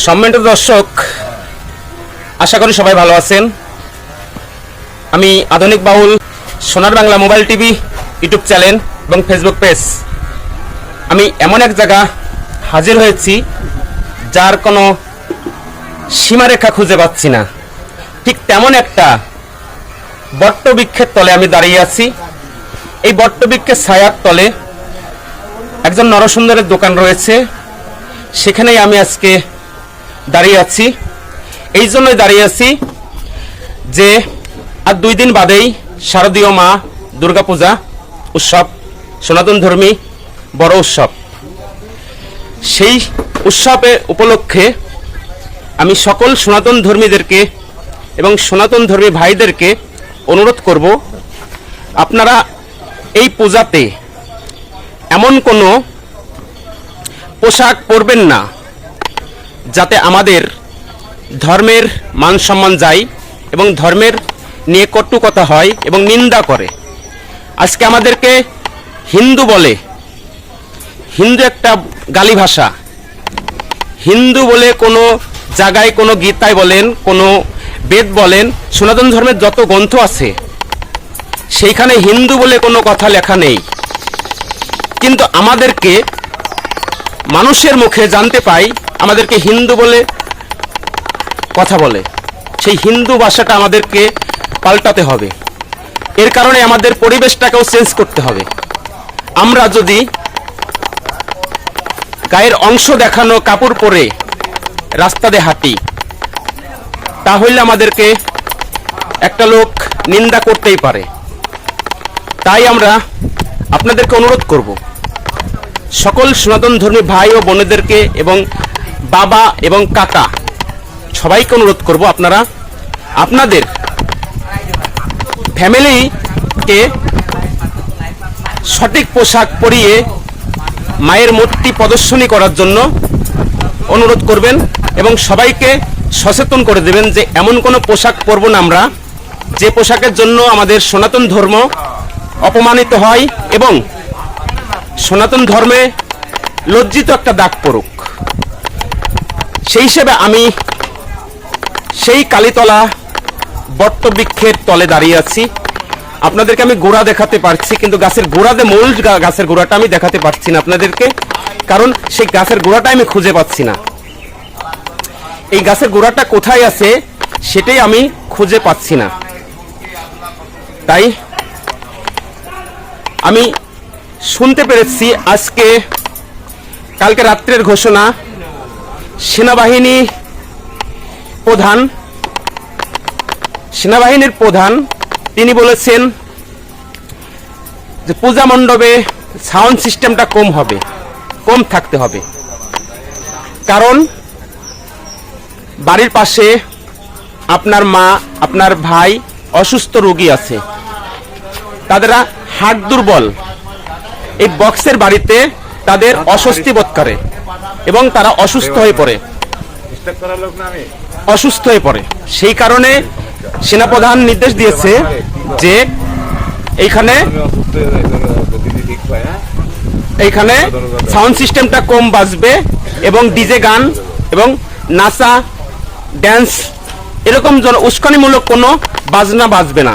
সম্মানিত দর্শক, আশা করি সবাই ভালো আছেন। আমি আধুনিক বাউল, Sonar Bangla mobile TV, YouTube channel এবং ফেসবুক পেজ। আমি এমন এক জায়গা হাজির হয়েছি যার কোনো সীমারেখা খুঁজে পাচ্ছি না। ঠিক তেমন একটা বট্টবৃক্ষের তলে আমি দাঁড়িয়ে আছি। এই বট্টবৃক্ষের ছায়ার তলে একজন নরসুন্দরের দোকান রয়েছে। সেখানেই আমি আজকে দাঁড়িয়ে আছি। এই জন্যই দাঁড়িয়ে আছি যে আর দুই দিন বাদেই শারদীয় মা দুর্গাপূজা উৎসব, সনাতন ধর্মী বড় উৎসব। সেই উৎসবে উপলক্ষে আমি সকল সনাতন ধর্মীদেরকে এবং সনাতন ধর্মী ভাইদেরকে অনুরোধ করব, আপনারা এই পূজাতে এমন কোনো পোশাক পরবেন না। যাতে আমাদের ধর্মের মান সম্মান যায় এবং ধর্মের নিয়ে কটু কথা হয় এবং নিন্দা করে। আজকে আমাদেরকে হিন্দু বলে, হিন্দু একটা গালি ভাষা। হিন্দু বলে কোনো জায়গায় কোনো গীতায় বলেন, কোনো বেদ বলেন, সনাতন ধর্মের যত গ্রন্থ আছে, সেইখানে হিন্দু বলে কোনো কথা লেখা নেই। কিন্তু আমাদেরকে মানুষের মুখে জানতে পাই আমাদেরকে হিন্দু বলে কথা বলে। সেই হিন্দু ভাষাটা আমাদেরকে পাল্টাতে হবে। এর কারণে আমাদের পরিবেশটাকেও চেঞ্জ করতে হবে। আমরা যদি গায়ের অংশ দেখানো কাপড় পরে রাস্তা দিয়ে হাঁটি, তাহলে আমাদেরকে একটা লোক নিন্দা করতেই পারে। তাই আমরা আপনাদেরকে অনুরোধ করব। সকল সনাতন ধর্মী ভাই ও বোনেদেরকে এবং বাবা এবং কাকা। সবাইকে অনুরোধ করব আপনারা, আপনাদের ফ্যামিলিকে সঠিক পোশাক পরিয়ে মায়ের মূর্তি প্রদর্শনী করার জন্য অনুরোধ করবেন এবং সবাইকে সচেতন করে দেবেন যে এমন কোনো পোশাক পরব না আমরা, যে পোশাকের জন্য আমাদের সনাতন ধর্ম অপমানিত হয় এবং সনাতন ধর্মে লজ্জিত একটা দাগ পড়ুক। সেই হিসেবে আমি সেই কালীতলা বট্টবৃক্ষের তলে দাঁড়িয়ে আছি। আপনাদেরকে আমি গোড়া দেখাতে পারছি, কিন্তু গাছের গোড়াতে মূল গাছের গোড়াটা আমি দেখাতে পারছি না আপনাদেরকে, কারণ সেই গাছের গোড়াটা আমি খুঁজে পাচ্ছি না। এই গাছের গোড়াটা কোথায় আছে সেটাই আমি খুঁজে পাচ্ছি না। তাই আমি শুনতে পেরেছি আজকে, কালকে রাত্রের ঘোষণা সেনাবাহিনী প্রধান, সেনাবাহিনীর প্রধান, তিনি বলেছেন যে পূজা মণ্ডপে সাউন্ড সিস্টেমটা কম হবে, কম থাকতে হবে। কারণ বাড়ির পাশে আপনার মা, আপনার ভাই অসুস্থ রোগী আছে। তাদেরা হাট দুর্বল। এই বক্সের বাড়িতে তাদের অস্বস্তি বোধ করে। এবং তারা অসুস্থ হয়ে পড়ে। অসুস্থ হয়ে পড়ে। সেই কারণে সেনাপ্রধান নির্দেশ দিয়েছে যে এইখানে এইখানে সাউন্ড সিস্টেমটা কম বাজবে এবং ডিজে গান এবং নাচা, ড্যান্স এরকম উস্কানিমূলক কোনো বাজনা বাজবে না।